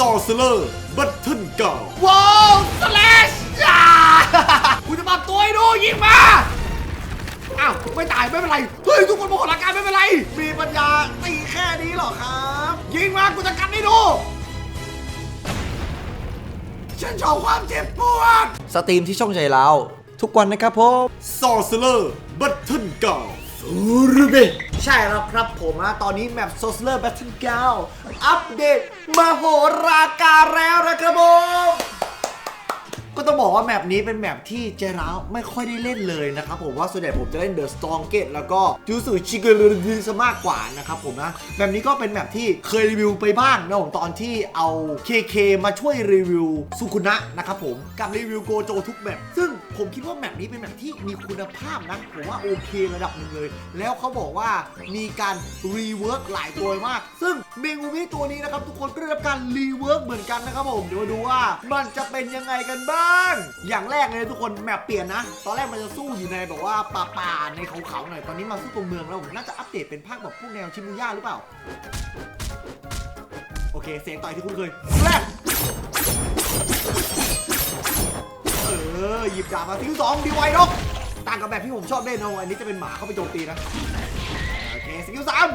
Sorcerer Battle เก่าว้าวสแลชอ่ากูจะปรับตัวให้ดูยิงมา อ้าวไม่ตายไม่เป็นไร เฮ้ย ทุกคนโมโหลักการไม่เป็นไร มีปัญญาตีแค่นี้เหรอครับ ยิงมากูจะกันให้ดู ฉันชอบความเจ็บปวด สตรีมที่ช่องใจเราทุกวันนะครับผม Sorcerer Battle เก่าฟูรุเบ ใช่แล้วครับผมนะตอนนี้แมป s o ซเลอร์แบทเทิลเก้าอัปเดตมโหราการแล้วนะครับผม ก็ต้องบอกว่าแมปนี้เป็นแมปที่เจร้าวไม่ค่อยได้เล่นเลยนะครับผมว่าส่วนใหญ่ผมจะเล่นเดอะสตองเกตแล้วก็จูสุชิเกรุดีซะมากกว่านะครับผมนะแมปนี้ก็เป็นแมปที่เคยรีวิวไปบ้างนะผมตอนที่เอา KK มาช่วยรีวิวสุคุนะนะครับผมกับรีวิวโกโจทุกแมปซึ่งผมคิดว่าแมปนี้เป็นแมปที่มีคุณภาพนะผมว่าโอเคระดับหนึ่งเลย แล้วเขาบอกว่ามีการรีเวิร์กหลายตัวมาก ซึ่งเมงูมิตัวนี้นะครับทุกคนก็ได้รับการรีเวิร์กเหมือนกันนะครับผมเดี๋ยวมาดูว่ามันจะเป็นยังไงกันบ้างอย่างแรกเลยทุกคนแมปเปลี่ยนนะ ตอนแรกมันจะสู้อยู่ในแบบว่าป่าป่าในเขาเขาหน่อย ตอนนี้มาสู้ตรงเมืองแล้วผมน่าจะอัปเดตเป็นภาคแบบพวกแนวชิมูย่าหรือเปล่า โอเค เสียงต่อยที่คุณเคยแรกเออ หยิบดาบมาทิ้งสองดีไวด็อกต่างกับแบบที่ผมชอบเล่นเนะอันนี้จะเป็นหมาเข้าไปโจมตีนะ โอเคสกิลสาม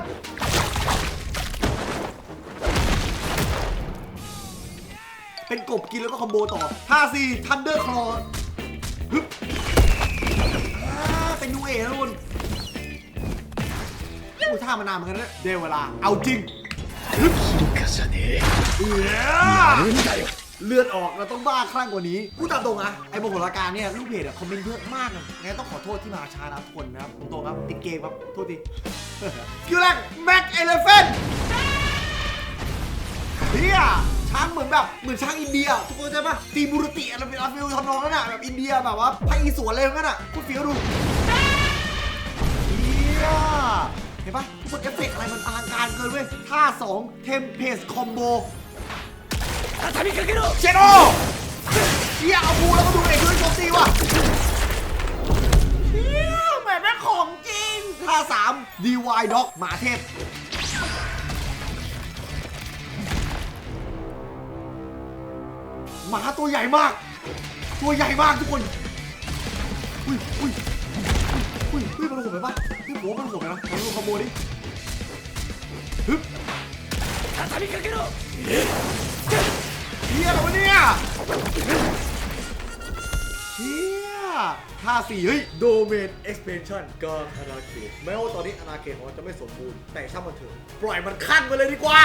เป็นกบกินแล้วก็คอมโบต่อ5 4ทันเดอร์คลอฮึบอ่าเป็นยูเอนะทุกคนโอ้ท่ามานานเหมือนกันนะเดยวเวลา เอาจริงฮึบเอื้อเลือดออกเราต้องบ้าคลั่งกว่านี้พูดตามตรงอะไอ้โมโหราการเนี่ยลูกเพจอะคอมเมนต์เยอะมากนะงั้นต้องขอโทษที่มาช้านะทุกคนนะครับตรงๆครับติดเกมครับโทษทีคิวแรกแม็กเอเลฟเฟนเฮีย ช้างเหมือนแบบเหมือนช้างอินเดีย ทุกคนใช่ปะตีบุรุติอะไรเป็นอาฟิลทำนองนั้นอะแบบอินเดียแบบว่าพระอีสวนอะไรอย่างนั้นอะคุณเฟี้ยวดูเฮียเห็นปะทุกคนเอฟเฟกต์อะไรมันอลังการเกินเว้ยท่า2เทมเพสคอมโบเชโนเฮียเอาบูแล้วก็ดูเอกด้วยโจมตีว่ะเฮียแม่งแม่งของจริงท่าสาม DY Dog หมาเทพ หมาตัวใหญ่มาก ตัวใหญ่มากทุกคน อุ้ยอุ้ยอุ้ยอุ้ยมันโหดไปปะพี่ผมว่ามันโหดไปนะมันดูขโมยดิฮึบเฮียอะไรวะเนี่ยเฮียท่าสี่เฮ้ย โดเมน expansion กลางอาณาเขตแม้ว่าตอนนี้อาณาเขตของมันจะไม่สมบูรณ์ แต่ช่างมันเถอะ ปล่อยมันขั้นไปเลยดีกว่า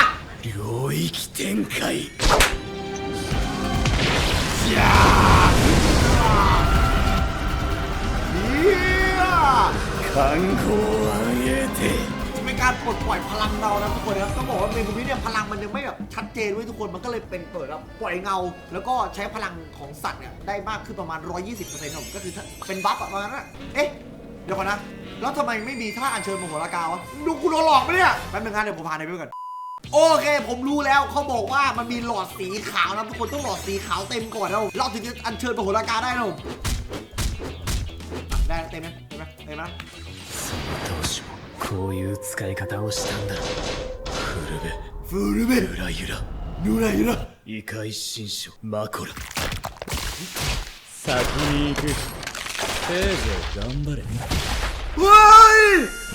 领域展开 ังคูเยเป็นการปลดปล่อยพลังเรานะทุกคนนะครับต้องบอกว่าเมนูนี้เนี่ยพลังมันยังไม่แบบชัดเจนไว้ทุกคนมันก็เลยเป็นเปิดแบบปล่อยเงา แล้วก็ใช้พลังของสัตว์เนี่ยได้มากขึ้นประมาณ 120เปอร์เซ็นต์ผมก็คือเป็นบัฟประมาณนั้นเอ๊ะเดี๋ยวก่อนนะ แล้วทำไมไม่มีท่าอัญเชิญมโหฬากาวะดูคุณโดนหลอกปะเนี่ยแป๊บนึงนะเดี๋ยวผมพาในไปก่อน โอเค ผมรู้แล้วเขาบอกว่ามันมีหลอดสีขาวนะทุกคนต้องหลอดสีขาวเต็มก่อนนะเราถึงจะอัญเชิญมโหรากาได้นะผมอ่ะได้เต็มไหมเต็มไหมเต็มไหม 当初もこういう使い方をしたんだフルベ ฟูルベゆらゆら ดูอะไรอยู่นะ 異界新書マコラ先に行くせいぜい頑張れ เฮ้ย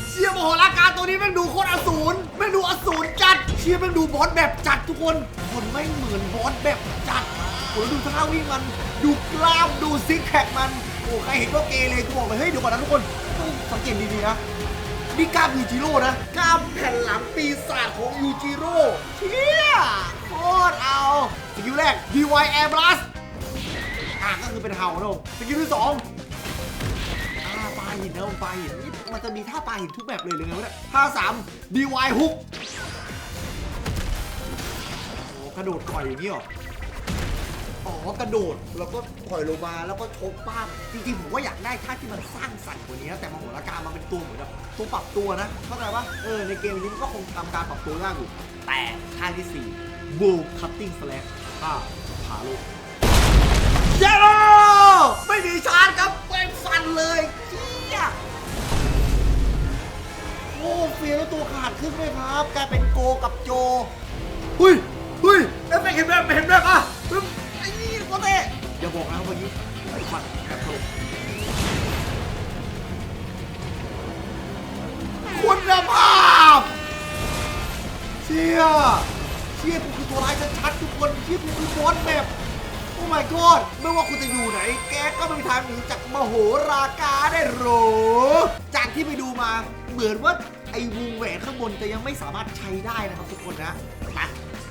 เชียร์มโหราการตัวนี้แม่งดูโคตรอสูรแม่งดูอสูรจัดเชียร์แม่งดูบอสแบบจัดทุกคนคนไม่งเหมือนบอสแบบจัดโอ้ดูท่าวิ่งมันดูกล้ามดูซิกแพคมันโอ้ใครเห็นก็เกเลยกูบอกเลยเฮ้ยเดี๋ยวก่อนนะทุกคนต้องสังเกตดีๆนะนี่กล้ามยูจิโร่นะกล้ามแผ่นหลังปีศาจของยูจิโร่เชี่ยโคตรเอาสกิลแรก DY Air Blast อะก็คือเป็นเห่านมสกิลที่สอง หินนะผมปลาหินนี่มันจะมีท่าปลาหินทุกแบบเลยหรือไงวะเนี่ยท่าสาม DY ฮุกโอ้กระโดดต่อยอย่างนี้หรออ๋อกระโดดแล้วก็ถอยลงมาแล้วก็ชกป้ามจริงๆผมว่าอยากได้ท่าที่มันสร้างสรรค์กว่านี้นะแต่มาโหราการมันเป็นตัวเหมือนแบบตัวปรับตัวนะเข้าใจปะเออในเกมนี้มันก็คงทำการปรับตัวยากอยู่แต่ท่าที่สี่ Bull Cutting Slash ท่าผาโลกเยโรไม่มีชาร์จครับเป็นฟันเลย เฟียแล้วตัวขาดขึ้นเลยครับกลายเป็นโกกับโจหุยหุยเอฟเฟกต์เห็นแบบเห็นแบบอะปึ๊บไอ้นี่โคตรเตะอย่าบอกนะเมื่อกี้ฟันแอบตลกคุณภาพเชี่ยเชี่ยกูคือตัวร้ายชัดๆทุกคนเชี่ยกูคือบอสแบบโอ้ my god ไม่ว่าคุณจะอยู่ไหน แกก็ไม่มีทางหนีจากมโหรากาได้หรอ จากที่ไปดูมา เหมือนว่า ไอ้วงแหวนข้างบนจะยังไม่สามารถใช้ได้นะครับทุกคนนะไป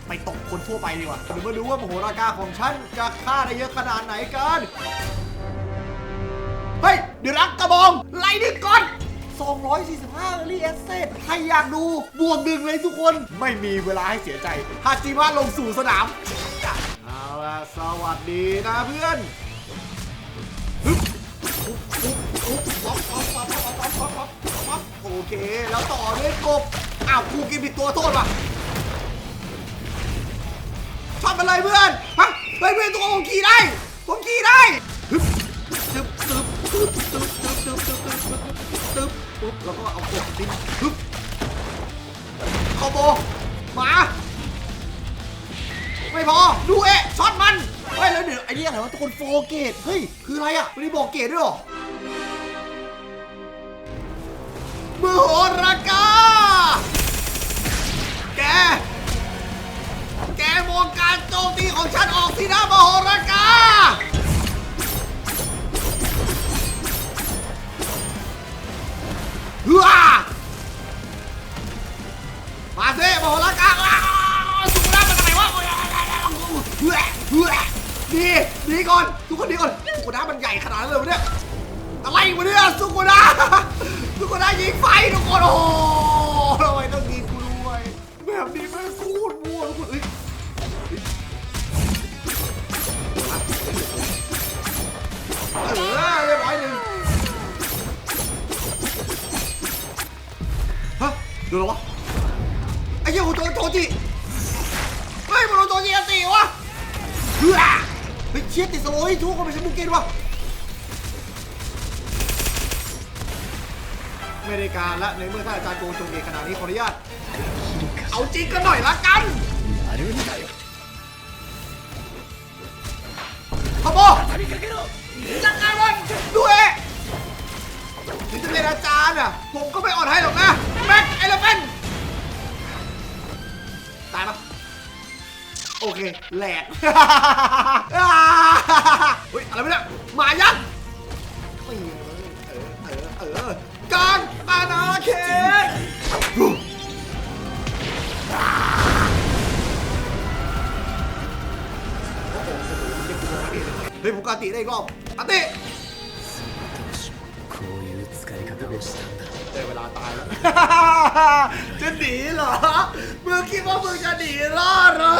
ไปตกคนทั่วไปดีกว่าเดี๋ยวมาดูว่ามโหรากาของฉันจะฆ่าได้เยอะขนาดไหนกัน เฮ้ยเดี๋ยวรักกระบอง ไล่ดิก่อน245รีแอสเซทใครอยากดูบวกหนึ่งเลยทุกคน ไม่มีเวลาให้เสียใจฮาจิมะลงสู่สนาม เอาละสวัสดีนะเพื่อนฮึบปุ๊บปุ๊บปุ๊บป๊อปป๊อปป๊อปป๊อปป๊อ ป๊อปโอเค แล้วต่อด้วยกบ อ้าวกูกินผิดตัวโทษว่ะชอบเป็นไรเพื่อน ฮะเฮ้ยเพื่อนตัวผมขี่ได้ ผมขี่ได้ฮึบตึ๊บตึ๊บตึ๊บตึ๊บตึ๊บตึ๊บตึ๊บตึ๊บตึ๊บปุ๊บแล้วก็เอากดดิ้นปึ๊บคอโบมาไม่พอ ดูเอะช็อตมันเฮ้ยแล้วเดี๋ยวไอ้นี่อะไรวะทุกคนโฟเกต เฮ้ย คืออะไรอะไม่ได้บอกเกตด้วยหรอ มือโหรากา แก แกมองการโจมตีของฉันออกสินะมโหรากา ฮือมาสิมโหรากาอ้าวสุกุระมันทำไมวะเฮ้ยเฮ้ยดีดีก่อน ทุกคนดีก่อนสุกุระมันใหญ่ขนาดนั้นเลยวะเนี่ย อะไรวะเนี่ยสุกุระสุกุระยิงไฟทุกคนโอ้โหทำไมต้องยิงกูด้วยแบบนี้ไม่งโคตรมั่วทุกคนเอ้ยเออเรียบร้อยหนึ่งฮะดนแล้ววะไอ้เหี้ยกูโดนโจจิเฮ้ยมันโดนโจจิอันตีวะเฮ้ยเฮ้ยเชียติดสโลว์ทุกคนไปใช้บุกเกนวะ ไม่ได้การและในเมื่อท่านอาจารย์โกงจงเอกขนาดนี้ขออนุญาตเอาจริงกันหน่อยละกันขโมยจัดการมันด้วยถึงจะเป็นอาจารย์อะผมก็ไม่อ่อนให้หรอกนะแม็กเอเลเฟนตายปะโอเคแหลกอุ้ยอะไรไม่ได้มายัง เคนเฮ้ยผมกาติได้อีกรอบอาติได้เวลาตายแล้ว จะหนีเหรอ มึงคิดว่ามึงจะหนีรอดเหรอ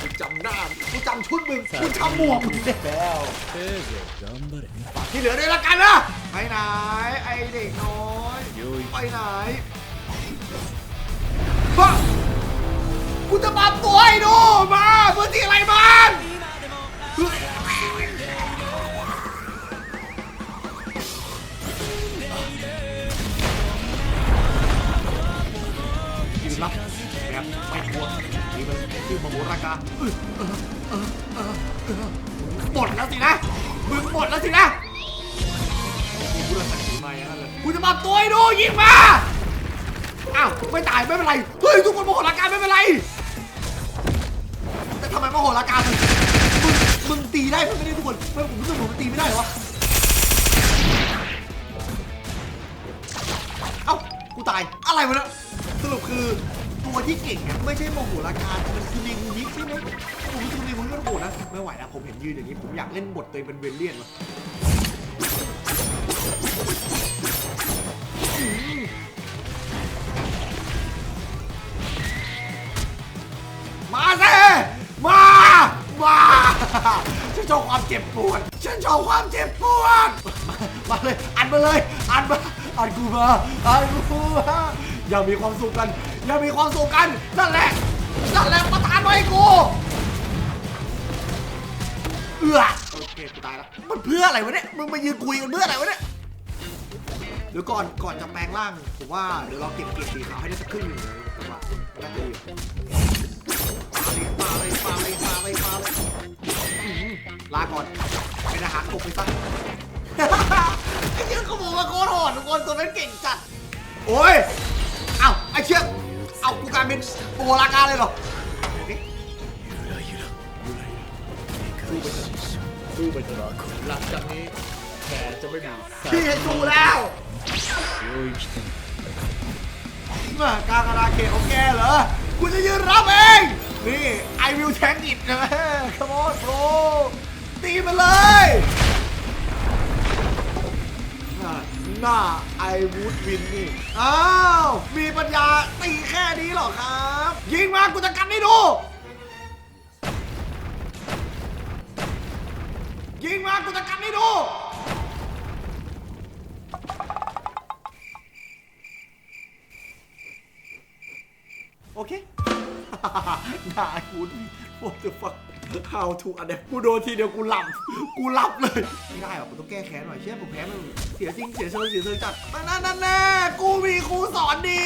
กูจำหน้ากูจำชุดมึงกูจำหมวกมึงได้แล้วฝากที่เหลือด้ยละกันนะไปไหนไอเด็กน้อย ไปไหนฮะกูจะปรับตัวให้ดูมาเพื้นที่อะไรบ้างยืนรับแบบไม่กลัวนี่มันชื่อมโหรากาหมดแล้วสินะมึงหมดแล้วสินะกูเลือก จะปรับตัวให้ดูยิงมาอ้าวไม่ตายไม่เป็นไรเฮ้ยทุกคนโมโหลาการไม่เป็นไรแต่ทำไมโมโหลาการมึงมึงมึงตีได้เพิ่งไม่ได้ทุกคนไม่อนผมรู้สึกผมตีไม่ได้เหรอวะเอ้ากูตายอะไรวะเนี่ยสรุปคือตัวที่เก่งเนี่ยไม่ใช่โมโหลาการมันคือเมงูนิใช่ไหมผมรู้สึกเมงูนิมันโหดนะไม่ไหวนะผมเห็นยืนอย่างนี้ผมอยากเล่นบทตัวเองเป็นเวลเลียนว่ะ เจ็บปวด ฉันชอบความเจ็บปวด มาเลย อันมาเลย อันมา อันกูมา อันกูมา อย่ามีความสุขกัน อย่ามีความสุขกัน นั่นแหละ นั่นแหละประทานไว้กู เอือโอเคกูตายแล้ว มันเพื่ออะไรวะเนี่ย มึงมายืนคุยกันเพื่ออะไรวะเนี่ยเดี๋ยวก่อน ก่อนจะแปลงร่าง ผมว่าเดี๋ยวเราเก็บเกียรสีขาวให้ได้สักครึ่งหนึ่งเลยจังหวะน่าจะดีอยู่าเลยมาเลยมาเลยมาเลาเลย ลาก่อนเป็นอาหารกบไปซะไอ้เชือกขโมยมาโคตรหอดทุกคนตัวนั้นเก่งจัด โอ้ยเอ้าไอ้เชือกเอากูกลายเป็นตัวลากาเลยหรอสู้ไปเถอะสู้ไปเถอะหลังจากนี้แผลจะไม่มีพี่เห้ดูแล้วโอ้ยมากากราเกะของแกเหรอกูจะยืนรับเอง นี่ I will tank it นะ come on bro ตีมันเลยหน้า I would win นี่ อ้าว มีปัญญาตีแค่นี้หรอครับ ยิงมากูจะกันให้ดู ยิงมากูจะกันให้ดูโอเคน่าคุณ what the fuck how to adapt กูโดนทีเดียวกูหลับ กูหลับเลย ไม่ได้หรอกกูต้องแก้แค้นหน่อยเชื่อผมแพ้มันเสียจริงเสียเชิงเสียเชิงจัดนั่นนั่นแน่กูมีครูสอนดี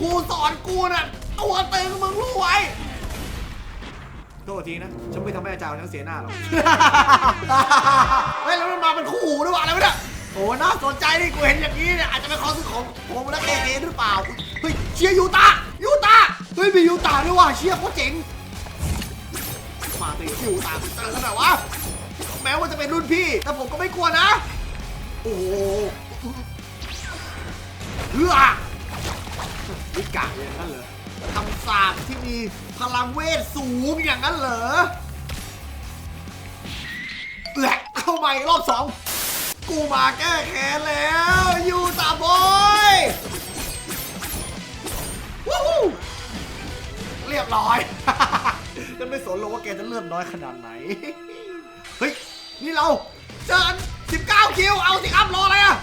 ครูสอนกูน่ะตัวตึงมึงรู้ไว้โทษทีนะฉันไม่ทำให้อาจารย์ฉันเสียหน้าหรอก เฮ้ยแล้วมันมาเป็นคู่หูด้วยวะอะไรวะเนี่ยโอ้น่าสนใจดิกูเห็นอย่างนี้เนี่ยอาจจะเป็นความสุขของของนักเอเอหรือเปล่าเฮ้ยเชียร์ยูตายูตาเฮ้ยมียูตาด้วยว่ะเชียร์โคตรเจ๋งมาตียูตาเจอกันหน่อยวะแม้ว่าจะเป็นรุ่นพี่ แต่ผมก็ไม่กลัวนะ โอ้โหเฮือวิกาอย่างนั้นเหรอคำสาปที่มีพลังเวทสูงอย่างนั้นเหรอแหละเข้ามาอีกรอบสองกูมาแก้แค้นแล้วยูตาบอยวู้เรียบร้อย ฉันไม่สนหรอกว่าแกจะเลือดน้อยขนาดไหน เฮ้ย นี่เราเจอกัน19คิว เอาสิครับรออะไรอะ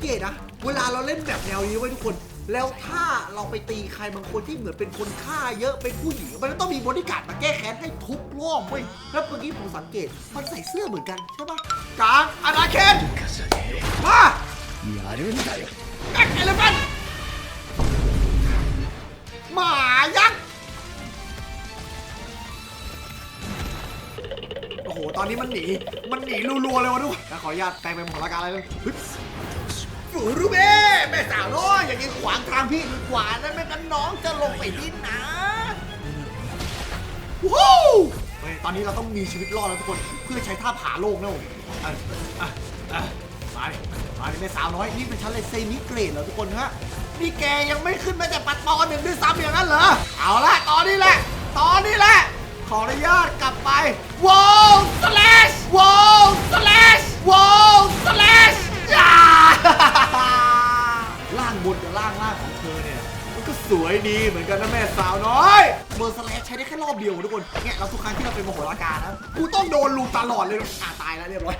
เกตนะ เวลาเราเล่นแบบแนวนี้ไว้ทุกคน แล้วถ้าเราไปตีใครบางคนที่เหมือนเป็นคนฆ่าเยอะเป็นผู้หญิง มันจะต้องมีบริการดมาแก้แค้นให้ทุกรอบเว้ย แล้วเมื่อกี้ผมสังเกต มันใส่เสื้อเหมือนกันใช่ปะกลางอาณาเขตมา やるんだよ แอ็กเอลเฟนหม อ้โหตอนนี้มันหนี มันหนีรัวๆเลยวะทุกคนขออนุญาตแปลงเป็นหมอละการอะไรเลยฮึบฟูรูเบ้แม่สาวน้อยอย่างนี้ขวางทางพี่ดีกว่านะไม่งั้นน้องจะลงไปดิ้นนะว้าวตอนนี้เราต้องมีชีวิตรอดแล้วทุกคน เพื่อใช้ท่าผาโลกนะผมอะอะอะมาดิมาดิแม่สาวน้อยนี่เป็นชั้นเลยเซมิเกรดเหรอทุกคนฮะนี่แกยังไม่ขึ้นแมาแต่ปัดตอนหนึ่งด้วยซ้ำอย่างนั้นเหรอ เอาละตอนนี้แหละ ตอนนี้แหละ ขออนุญาตกลับไปวอลสแลชวอลสแลชวอลสแลชย่าล่างบนกับล่างล่างของเธอเนี่ย มันก็สวยดีเหมือนกันนะแม่สาวน้อยเบอร์สแลชใช้ได้แค่รอบเดียวทุกคนเนี่ยเราทุกครั้งที่เราเป็นมโหฬารการนะกูต้องโดนลูกตลอดเลยอ่าตายแล้วเรียบร้อย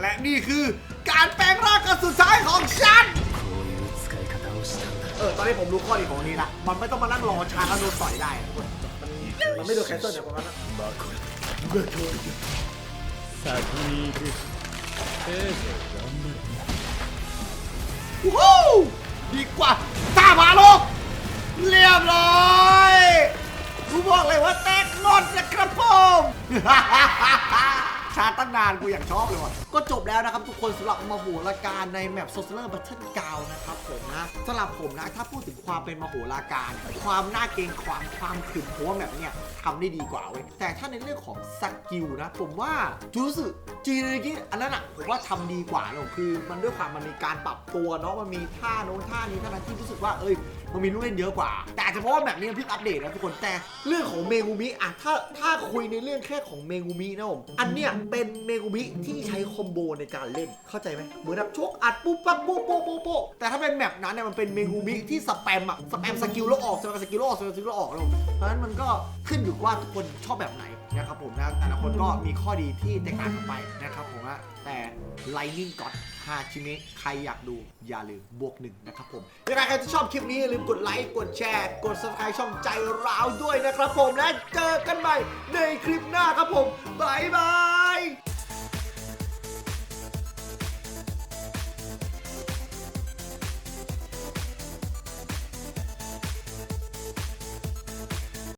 และนี่คือการแปลงร่างกันสุดท้ายของฉัน เออ ตอนนี้ผมรู้ข้อดีของนี้ละ มันไม่ต้องมานั่งรอชาแล้วโดนต่อยได้ มันมันไม่โดนแคนเซิลอย่างประมาณนั้น マコル先に行くせいぜい頑張れ วู้ฮู้ดีกว่าตาพาโลก เรียบร้อยกูบอกเลยว่าแตกงอนนะครับผม ชาตั้งนานกูอยากชอบเลยว่ะก็จบแล้วนะครับทุกคนสำหรับมโหราการในแมปโซเ a อร์บัตเทิลกาวนะครับผมนะสำหรับผมนะถ้าพูดถึงความเป็นมโหราการ ความน่าเกรงขวางความขรึมโผมแบบเนี้ยทำได้ดีกว่าเว้ยแต่ถ้าในเรื่องของสกิลนะ ผมว่าจูสึจีนกิอันนั้นอะผมว่าทำดีกว่าเลยคือ มันด้วยความมันมีการปรับตัวเนาะมันมีท่าโน้นท่านี้ท่านั้นที่รู้สึกว่าเอ้ย มันมีลูกเล่นเยอะกว่า แต่อาจจะเพราะว่าแบบนี้มันเพิ่งอัปเดตนะทุกคนแต่เรื่องของเมงูมิอะถ้าถ้าคุยในเรื่องแค่ของเมงูมินะผมอันเนี้ยเป็นเมงูมิที่ใช้คอมโบในการเล่นเข้าใจไหมเหมือนแบบชกอัดปุ๊บปั๊บโป๊ะโป๊ะโป๊ะโป๊ะแต่ถ้าเป็นแมปนั้นเนี่ยมันเป็นเมงูมิที่สแปมอะสแปมสกิลแล้วออกสแปมสกิลแล้วออกสแปมสกิลแล้วออกนะผมเพราะฉะนั้นมันก็ขึ้นอยู่ว่าทุกคนชอบแบบไหนนะครับผมนะแต่ละคนก็มีข้อดีที่แตกต่างกันไปนะครับผมนะแต่ Lightning God ฮาชิเมะใครอยากดูอย่าลืมบวกหนึ่งนะครับผมยังไงใครที่ชอบคลิปนี้อย่าลืมกดไลค์กดแชร์กด subscribe ช่องใจร้าวด้วยนะครับผมและเจอกันใหม่ในคลิปหน้าครับผมบายบาย